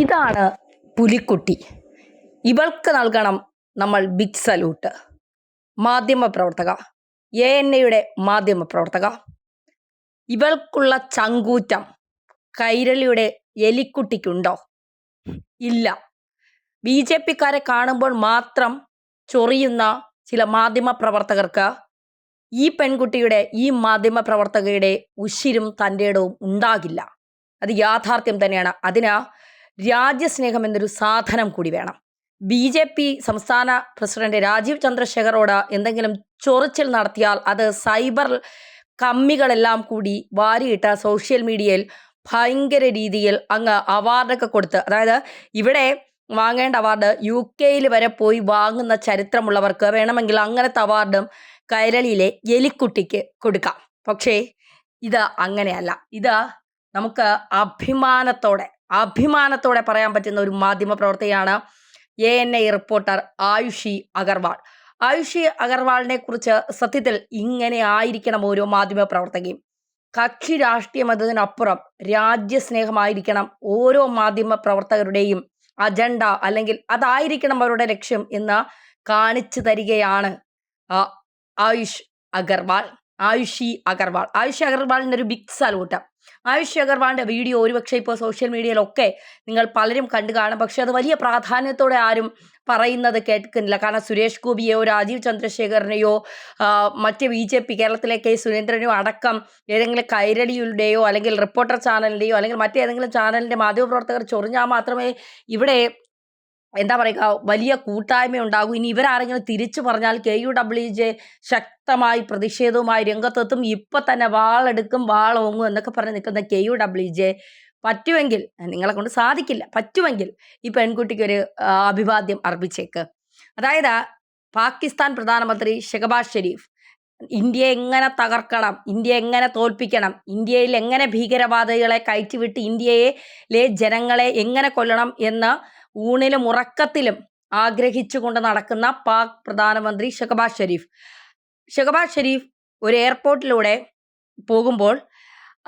ഇതാണ് പുലിക്കുട്ടി. ഇവൾക്ക് നൽകണം നമ്മൾ ബിഗ് സല്യൂട്ട് മാധ്യമപ്രവർത്തക എ എൻ എയുടെ മാധ്യമപ്രവർത്തക ഇവൾക്കുള്ള ചങ്കൂറ്റം കൈരളിയുടെ എലിക്കുട്ടിക്കുണ്ടോ? ഇല്ല. ബി ജെ പിക്കാരെ കാണുമ്പോൾ മാത്രം ചൊറിയുന്ന ചില മാധ്യമ പ്രവർത്തകർക്ക് ഈ പെൺകുട്ടിയുടെ ഈ മാധ്യമപ്രവർത്തകയുടെ ഉശിരും തന്റെ ഇടവും ഉണ്ടാകില്ല. അത് യാഥാർത്ഥ്യം തന്നെയാണ്. അതിന് രാജ്യസ്നേഹം എന്നൊരു സാധനം കൂടി വേണം. ബി ജെ പി സംസ്ഥാന പ്രസിഡന്റ് രാജീവ് ചന്ദ്രശേഖറോട് എന്തെങ്കിലും ചൊറിച്ചിൽ നടത്തിയാൽ അത് സൈബർ കമ്മികളെല്ലാം കൂടി വാരിയിട്ട സോഷ്യൽ മീഡിയയിൽ ഭയങ്കര രീതിയിൽ അങ്ങ് അവാർഡൊക്കെ കൊടുത്ത് അതായത് ഇവിടെ വാങ്ങേണ്ട അവാർഡ് യു കെയിൽ വരെ പോയി വാങ്ങുന്ന ചരിത്രമുള്ളവർക്ക് വേണമെങ്കിൽ അങ്ങനത്തെ അവാർഡും കൈരളിയിലെ എലിക്കുട്ടിക്ക് കൊടുക്കാം. പക്ഷേ ഇത് അങ്ങനെയല്ല. ഇത് നമുക്ക് അഭിമാനത്തോടെ അഭിമാനത്തോടെ പറയാൻ പറ്റുന്ന ഒരു മാധ്യമ പ്രവർത്തകയാണ് A N I reporter Ayushi Agarwal. Ayushi അഗർവാളിനെ കുറിച്ച് സത്യത്തിൽ ഇങ്ങനെ ആയിരിക്കണം ഓരോ മാധ്യമ പ്രവർത്തകയും. കക്ഷി രാഷ്ട്രീയം എന്നതിനപ്പുറം രാജ്യസ്നേഹമായിരിക്കണം ഓരോ മാധ്യമ പ്രവർത്തകരുടെയും അജണ്ട അല്ലെങ്കിൽ അതായിരിക്കണം അവരുടെ ലക്ഷ്യം എന്ന് കാണിച്ചു തരികയാണ് ആയുഷ് അഗർവാൾ. ആയുഷി അഗർവാൾ. ആയുഷി അഗർവാളിന്റെ ഒരു ബിഗ് സല്യൂട്ട് ആയുഷ് അഗർവാളിന്റെ വീഡിയോ ഒരുപക്ഷെ ഇപ്പോൾ സോഷ്യൽ മീഡിയയിലൊക്കെ നിങ്ങൾ പലരും കണ്ടു കാണും. പക്ഷേ അത് വലിയ പ്രാധാന്യത്തോടെ ആരും പറയുന്നത് കേൾക്കുന്നില്ല കാരണം സുരേഷ് ഗോപിയോ രാജീവ് ചന്ദ്രശേഖരനെയോ മറ്റ് ബി ജെ പി കേരളത്തിലെ കെ സുരേന്ദ്രനെയോ അടക്കം ഏതെങ്കിലും കൈരളിയുടെയോ അല്ലെങ്കിൽ റിപ്പോർട്ടർ ചാനലിന്റെയോ അല്ലെങ്കിൽ മറ്റേതെങ്കിലും ചാനലിന്റെ മാധ്യമപ്രവർത്തകർ ചൊറിഞ്ഞാൽ മാത്രമേ ഇവിടെ എന്താ പറയുക വലിയ കൂട്ടായ്മ ഉണ്ടാകും ഇനി ഇവരാരെങ്കിലും തിരിച്ചു പറഞ്ഞാൽ കെ യു ഡബ്ല്യു ജെ ശക്തമായി പ്രതിഷേധവുമായി രംഗത്തെത്തും. ഇപ്പം തന്നെ വാളെടുക്കും വാളോങ്ങും എന്നൊക്കെ പറഞ്ഞ് നിൽക്കുന്ന കെ യു ഡബ്ല്യു ജെ പറ്റുമെങ്കിൽ നിങ്ങളെ കൊണ്ട് സാധിക്കില്ല പറ്റുമെങ്കിൽ ഈ പെൺകുട്ടിക്ക് ഒരു അഭിവാദ്യം അർപ്പിച്ചേക്ക്. അതായത് പാകിസ്ഥാൻ പ്രധാനമന്ത്രി ഷെഹബാസ് ഷെരീഫ് ഇന്ത്യയെ എങ്ങനെ തകർക്കണം ഇന്ത്യ എങ്ങനെ തോൽപ്പിക്കണം ഇന്ത്യയിൽ എങ്ങനെ ഭീകരവാദികളെ കയറ്റിവിട്ട് ഇന്ത്യയിലെ ജനങ്ങളെ എങ്ങനെ കൊല്ലണം എന്ന് ഊണിലും ഉറക്കത്തിലും ആഗ്രഹിച്ചുകൊണ്ട് നടക്കുന്ന പാക് പ്രധാനമന്ത്രി ഷഹബാസ് ഷെരീഫ്. ഷഹബാസ് ഷെരീഫ് ഒരു എയർപോർട്ടിലൂടെ പോകുമ്പോൾ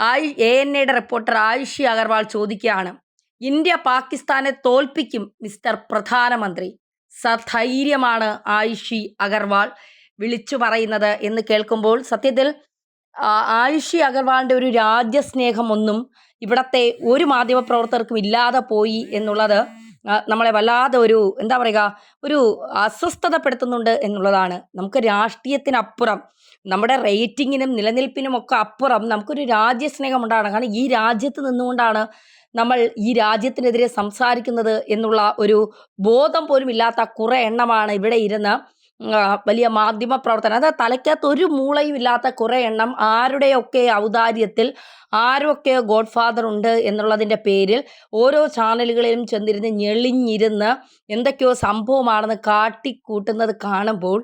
ആയു എ എൻ എയുടെ റിപ്പോർട്ടർ ആയുഷി അഗർവാൾ ചോദിക്കുകയാണ് ഇന്ത്യ പാകിസ്ഥാനെ തോൽപ്പിക്കും മിസ്റ്റർ പ്രധാനമന്ത്രി. സധൈര്യമാണ് ആയുഷി അഗർവാൾ വിളിച്ചു പറയുന്നത് എന്ന് കേൾക്കുമ്പോൾ സത്യത്തിൽ ആയുഷി അഗർവാളിന്റെ ഒരു രാജ്യസ്നേഹമൊന്നും ഇവിടത്തെ ഒരു മാധ്യമപ്രവർത്തകർക്കും ഇല്ലാതെ പോയി എന്നുള്ളത് നമ്മളെ വല്ലാതെ ഒരു എന്താ പറയുക ഒരു അസ്വസ്ഥതപ്പെടുത്തുന്നുണ്ട് എന്നുള്ളതാണ്. നമുക്ക് രാഷ്ട്രീയത്തിനപ്പുറം നമ്മുടെ റേറ്റിങ്ങിനും നിലനിൽപ്പിനും ഒക്കെ അപ്പുറം നമുക്കൊരു രാജ്യസ്നേഹം ഉണ്ടാകണം കാരണം ഈ രാജ്യത്ത് നിന്നുകൊണ്ടാണ് നമ്മൾ ഈ രാജ്യത്തിനെതിരെ സംസാരിക്കുന്നത് എന്നുള്ള ഒരു ബോധം പോലും ഇല്ലാത്ത കുറേ എണ്ണമാണ് ഇവിടെ ഇരുന്ന് വലിയ മാധ്യമ പ്രവർത്തനം. അത് തലയ്ക്കകത്ത് ഒരു മൂളയും ഇല്ലാത്ത കുറേ എണ്ണം ആരുടെയൊക്കെ ഔദാര്യത്തിൽ ആരൊക്കെ ഗോഡ് ഫാദർ ഉണ്ട് എന്നുള്ളതിന്റെ പേരിൽ ഓരോ ചാനലുകളിലും ചെന്നിരുന്ന് ഞെളിഞ്ഞിരുന്ന് എന്തൊക്കെയോ സംഭവമാണെന്ന് കാട്ടിക്കൂട്ടുന്നത് കാണുമ്പോൾ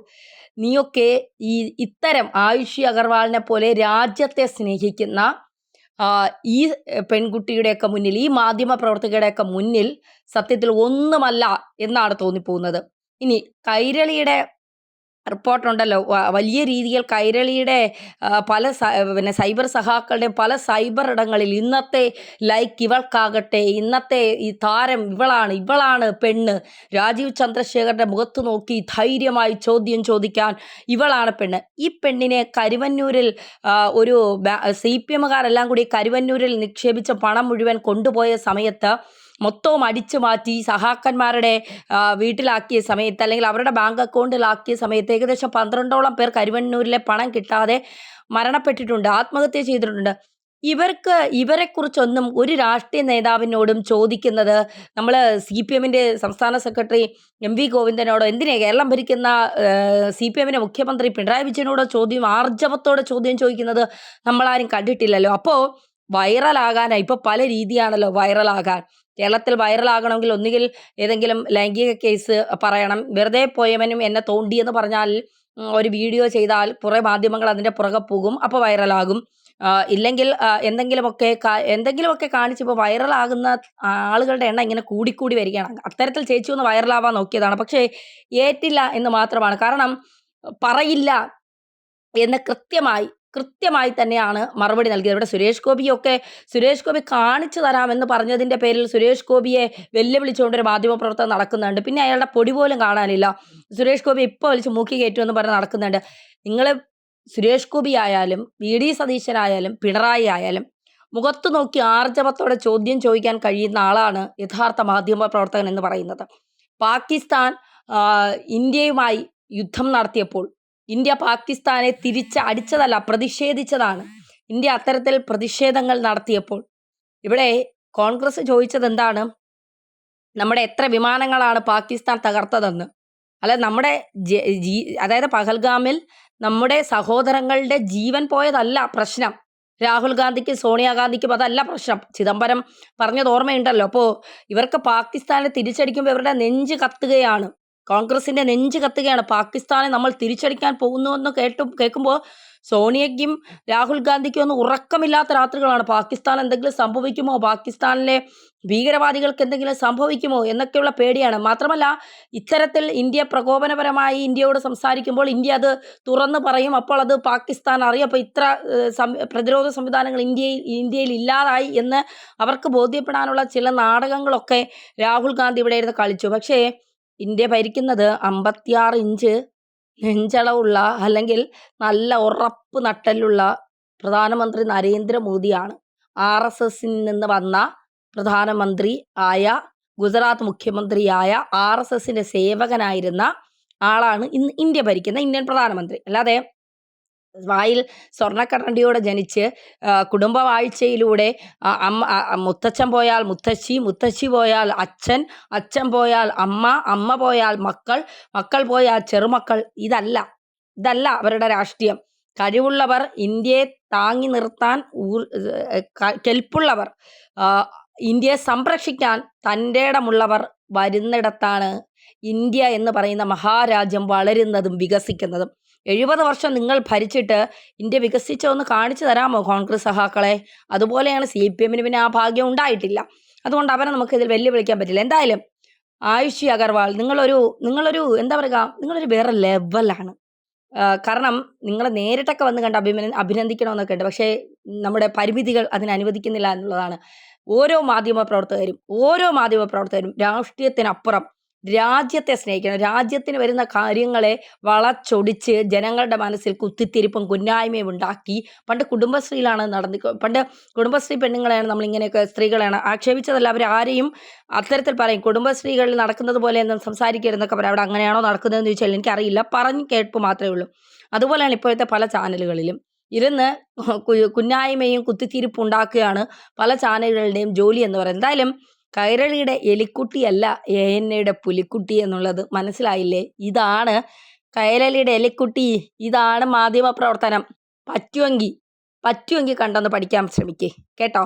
നീയൊക്കെ ഈ ഇത്തരം ആയുഷി അഗർവാളിനെ പോലെ രാജ്യത്തെ സ്നേഹിക്കുന്ന ഈ പെൺകുട്ടിയുടെയൊക്കെ മുന്നിൽ ഈ മാധ്യമ പ്രവർത്തകരുടെയൊക്കെ മുന്നിൽ സത്യത്തിൽ ഒന്നുമല്ല എന്നാണ് തോന്നിപ്പോകുന്നത്. ഇനി കൈരളിയുടെ റിപ്പോർട്ടുണ്ടല്ലോ. വലിയ രീതിയിൽ കൈരളിയുടെ പല പിന്നെ സൈബർ സഹാക്കളുടെയും പല സൈബർ ഇടങ്ങളിൽ ഇന്നത്തെ ലൈക്ക് ഇവൾക്കാകട്ടെ ഇന്നത്തെ ഈ താരം ഇവളാണ് ഇവളാണ് പെണ്ണ്. രാജീവ് ചന്ദ്രശേഖരന്റെ മുഖത്ത് നോക്കി ധൈര്യമായി ചോദ്യം ചോദിക്കാൻ ഇവളാണ് പെണ്ണ്. ഈ പെണ്ണിനെ കരുവന്നൂരിൽ ഒരു സി പി എമ്മുകാരെല്ലാം കൂടി കരുവന്നൂരിൽ നിക്ഷേപിച്ച പണം മുഴുവൻ കൊണ്ടുപോയ സമയത്ത് മൊത്തവും അടിച്ചു മാറ്റി സഹാക്കന്മാരുടെ വീട്ടിലാക്കിയ സമയത്ത് അല്ലെങ്കിൽ അവരുടെ ബാങ്ക് അക്കൗണ്ടിലാക്കിയ സമയത്ത് ഏകദേശം പന്ത്രണ്ടോളം പേർ കരുവണ്ണൂരിലെ പണം കിട്ടാതെ മരണപ്പെട്ടിട്ടുണ്ട് ആത്മഹത്യ ചെയ്തിട്ടുണ്ട്. ഇവർക്ക് ഇവരെക്കുറിച്ചൊന്നും ഒരു രാഷ്ട്രീയ നേതാവിനോടും ചോദിക്കുന്നത് നമ്മൾ സി പി എമ്മിന്റെ സംസ്ഥാന സെക്രട്ടറി എം വി ഗോവിന്ദനോടോ എന്തിനാ കേരളം ഭരിക്കുന്ന സി പി എമ്മിന്റെ മുഖ്യമന്ത്രി പിണറായി വിജയനോടോ ചോദ്യം ആർജവത്തോടെ ചോദ്യം ചോദിക്കുന്നത് നമ്മളാരും കണ്ടിട്ടില്ലല്ലോ. അപ്പോൾ വൈറലാകാനാണ് ഇപ്പോൾ പല രീതിയാണല്ലോ വൈറലാകാൻ. കേരളത്തിൽ വൈറലാകണമെങ്കിൽ ഒന്നുകിൽ ഏതെങ്കിലും ലൈംഗിക കേസ് പറയണം. വെറുതെ പോയവനും എന്നെ തോണ്ടിയെന്ന് പറഞ്ഞാൽ ഒരു വീഡിയോ ചെയ്താൽ കുറേ മാധ്യമങ്ങൾ അതിന്റെ പുറകെ പോകും അപ്പോൾ വൈറലാകും. ഇല്ലെങ്കിൽ എന്തെങ്കിലുമൊക്കെ എന്തെങ്കിലുമൊക്കെ കാണിച്ച് ഇപ്പോൾ വൈറലാകുന്ന ആളുകളുടെ എണ്ണം ഇങ്ങനെ കൂടിക്കൂടി വരികയാണ്. അത്തരത്തിൽ ചേച്ചി ഒന്ന് വൈറലാവാൻ നോക്കിയതാണ്. പക്ഷേ ഏറ്റില്ല എന്ന് മാത്രമാണ്. കാരണം പറയില്ല എന്ന് കൃത്യമായി കൃത്യമായി തന്നെയാണ് മറുപടി നൽകിയത്. ഇവിടെ സുരേഷ് ഗോപിയൊക്കെ സുരേഷ് ഗോപി കാണിച്ചു തരാമെന്ന് പറഞ്ഞതിന്റെ പേരിൽ സുരേഷ് ഗോപിയെ വെല്ലുവിളിച്ചുകൊണ്ടൊരു മാധ്യമപ്രവർത്തനം നടക്കുന്നുണ്ട്. പിന്നെ അയാളുടെ പൊടി പോലും കാണാനില്ല. സുരേഷ് ഗോപി ഇപ്പോൾ വലിച്ച് മൂക്കി കയറ്റുമെന്ന് പറഞ്ഞ് നടക്കുന്നുണ്ട്. നിങ്ങൾ സുരേഷ് ഗോപി ആയാലും വി ഡി സതീശനായാലും പിണറായി ആയാലും മുഖത്ത് നോക്കി ആർജവത്തോടെ ചോദ്യം ചോദിക്കാൻ കഴിയുന്ന ആളാണ് യഥാർത്ഥ മാധ്യമ പ്രവർത്തകൻ എന്ന് പറയുന്നത്. പാകിസ്ഥാൻ ഇന്ത്യയുമായി യുദ്ധം നടത്തിയപ്പോൾ ഇന്ത്യ പാകിസ്ഥാനെ തിരിച്ച് അടിച്ചതല്ല പ്രതിഷേധിച്ചതാണ്. ഇന്ത്യ അത്തരത്തിൽ പ്രതിഷേധങ്ങൾ നടത്തിയപ്പോൾ. ഇവിടെ കോൺഗ്രസ് ചോദിച്ചത് എന്താണ്? നമ്മുടെ എത്ര വിമാനങ്ങളാണ് പാകിസ്ഥാൻ തകർത്തതെന്ന്. അല്ല നമ്മുടെ അതായത് പഹൽഗാമിൽ നമ്മുടെ സഹോദരങ്ങളുടെ ജീവൻ പോയതല്ല പ്രശ്നം. രാഹുൽ ഗാന്ധിക്കും സോണിയാഗാന്ധിക്കും അതല്ല പ്രശ്നം. ചിദംബരം പറഞ്ഞത് ഓർമ്മയുണ്ടല്ലോ. അപ്പോൾ ഇവർക്ക് പാകിസ്ഥാനെ തിരിച്ചടിക്കുമ്പോൾ ഇവരുടെ നെഞ്ച് കത്തുകയാണ്. കോൺഗ്രസിന്റെ നെഞ്ച് കത്തുകയാണ്. പാകിസ്ഥാനെ നമ്മൾ തിരിച്ചടിക്കാൻ പോകുന്നുവെന്ന് കേട്ടു കേൾക്കുമ്പോൾ സോണിയയ്ക്കും രാഹുൽ ഗാന്ധിക്കും ഒന്നും ഉറക്കമില്ലാത്ത രാത്രികളാണ്. പാകിസ്ഥാൻ എന്തെങ്കിലും സംഭവിക്കുമോ? പാകിസ്ഥാനിലെ ഭീകരവാദികൾക്ക് എന്തെങ്കിലും സംഭവിക്കുമോ? എന്നൊക്കെയുള്ള പേടിയാണ്. മാത്രമല്ല ഇത്തരത്തിൽ ഇന്ത്യ പ്രകോപനപരമായി ഇന്ത്യയോട് സംസാരിക്കുമ്പോൾ ഇന്ത്യ അത് തുറന്നു പറയും. അപ്പോൾ അത് പാകിസ്ഥാൻ അറിയും. അപ്പോൾ ഇത്ര പ്രതിരോധ സംവിധാനങ്ങൾ ഇന്ത്യയിൽ ഇന്ത്യയിൽ ഇല്ലാതായി എന്ന് അവർക്ക് ബോധ്യപ്പെടാനുള്ള ചില നാടകങ്ങളൊക്കെ രാഹുൽ ഗാന്ധി ഇവിടെ ഇരുന്ന് കളിച്ചു. പക്ഷേ ഇന്ത്യ ഭരിക്കുന്നത് അമ്പത്തിയാറ് ഇഞ്ച് നെഞ്ചളവുള്ള അല്ലെങ്കിൽ നല്ല ഉറപ്പ് നട്ടലുള്ള പ്രധാനമന്ത്രി നരേന്ദ്രമോദിയാണ്. ആർ എസ് എസിൽ നിന്ന് വന്ന പ്രധാനമന്ത്രി ആയ ഗുജറാത്ത് മുഖ്യമന്ത്രിയായ ആർ എസ് എസിന്റെ സേവകനായിരുന്ന ആളാണ് ഇന്ന് ഇന്ത്യ ഭരിക്കുന്ന ഇന്ത്യൻ പ്രധാനമന്ത്രി. അല്ലാതെ വായിൽ സ്വർണക്കടണ്ടിയോടെ ജനിച്ച് കുടുംബ കുടുംബവാഴ്ചയിലൂടെ അമ്മ മുത്തച്ഛൻ പോയാൽ മുത്തശ്ശി മുത്തശ്ശി പോയാൽ അച്ഛൻ അച്ഛൻ പോയാൽ അമ്മ അമ്മ പോയാൽ മക്കൾ മക്കൾ പോയാൽ ചെറുമക്കൾ. ഇതല്ല ഇതല്ല അവരുടെ രാഷ്ട്രീയം. കഴിവുള്ളവർ ഇന്ത്യയെ താങ്ങി നിർത്താൻ ഊർ കെൽപ്പുള്ളവർ ഇന്ത്യയെ സംരക്ഷിക്കാൻ തന്റെ ഇടമുള്ളവർ വരുന്നിടത്താണ് ഇന്ത്യ എന്ന് പറയുന്ന മഹാരാജ്യം വളരുന്നതും വികസിക്കുന്നതും. എഴുപത് വർഷം നിങ്ങൾ ഭരിച്ചിട്ട് ഇന്ത്യ വികസിച്ചൊന്ന് കാണിച്ചു തരാമോ കോൺഗ്രസ് സഹാക്കളെ അതുപോലെയാണ് സി പി എമ്മിന് പിന്നെ ആ ഭാഗ്യം ഉണ്ടായിട്ടില്ല. അതുകൊണ്ട് അവരെ നമുക്ക് ഇതിൽ വെല്ലുവിളിക്കാൻ പറ്റില്ല. എന്തായാലും ആയുഷി അഗർവാൾ നിങ്ങളൊരു നിങ്ങളൊരു എന്താ പറയുക നിങ്ങളൊരു വേറെ ലെവലാണ് കാരണം നിങ്ങളെ നേരിട്ടൊക്കെ വന്ന് കണ്ട് അഭിമന അഭിനന്ദിക്കണമെന്നൊക്കെ ഉണ്ട്. പക്ഷേ നമ്മുടെ പരിമിതികൾ അതിന് അനുവദിക്കുന്നില്ല എന്നുള്ളതാണ്. ഓരോ മാധ്യമ പ്രവർത്തകരും ഓരോ മാധ്യമ പ്രവർത്തകരും രാഷ്ട്രീയത്തിനപ്പുറം രാജ്യത്തെ സ്നേഹിക്കണം. രാജ്യത്തിന് വരുന്ന കാര്യങ്ങളെ വളച്ചൊടിച്ച് ജനങ്ങളുടെ മനസ്സിൽ കുത്തിത്തിരിപ്പും കുന്നായ്മയും ഉണ്ടാക്കി പണ്ട് കുടുംബശ്രീയിലാണ് നടന്ന് പണ്ട് കുടുംബശ്രീ പെണ്ണുങ്ങളെയാണ് നമ്മൾ ഇങ്ങനെയൊക്കെ സ്ത്രീകളെയാണ് ആക്ഷേപിച്ചതല്ല. അവർ ആരെയും അത്തരത്തിൽ പറയും കുടുംബശ്രീകളിൽ നടക്കുന്നത് പോലെ എന്നും സംസാരിക്കരുതെന്നൊക്കെ പറയും. അവിടെ അങ്ങനെയാണോ നടക്കുന്നതെന്ന് ചോദിച്ചാൽ എനിക്കറിയില്ല. പറഞ്ഞ് കേൾപ്പ് മാത്രമേ ഉള്ളൂ. അതുപോലെയാണ് ഇപ്പോഴത്തെ പല ചാനലുകളിലും. ഇരുന്ന് കുന്നായ്മയും കുത്തിത്തിരിപ്പുണ്ടാക്കുകയാണ് പല ചാനലുകളുടെയും ജോലി എന്ന് പറയുന്നത്. എന്തായാലും കൈരളിയുടെ എലിക്കുട്ടിയല്ല എയുടെ പുലിക്കുട്ടി എന്നുള്ളത് മനസ്സിലായില്ലേ? ഇതാണ് കൈരളിയുടെ എലിക്കുട്ടി. ഇതാണ് മാധ്യമ പ്രവർത്തനം പറ്റുമെങ്കിൽ പറ്റുമെങ്കിൽ കണ്ടൊന്ന് പഠിക്കാൻ ശ്രമിക്കേ. കേട്ടോ?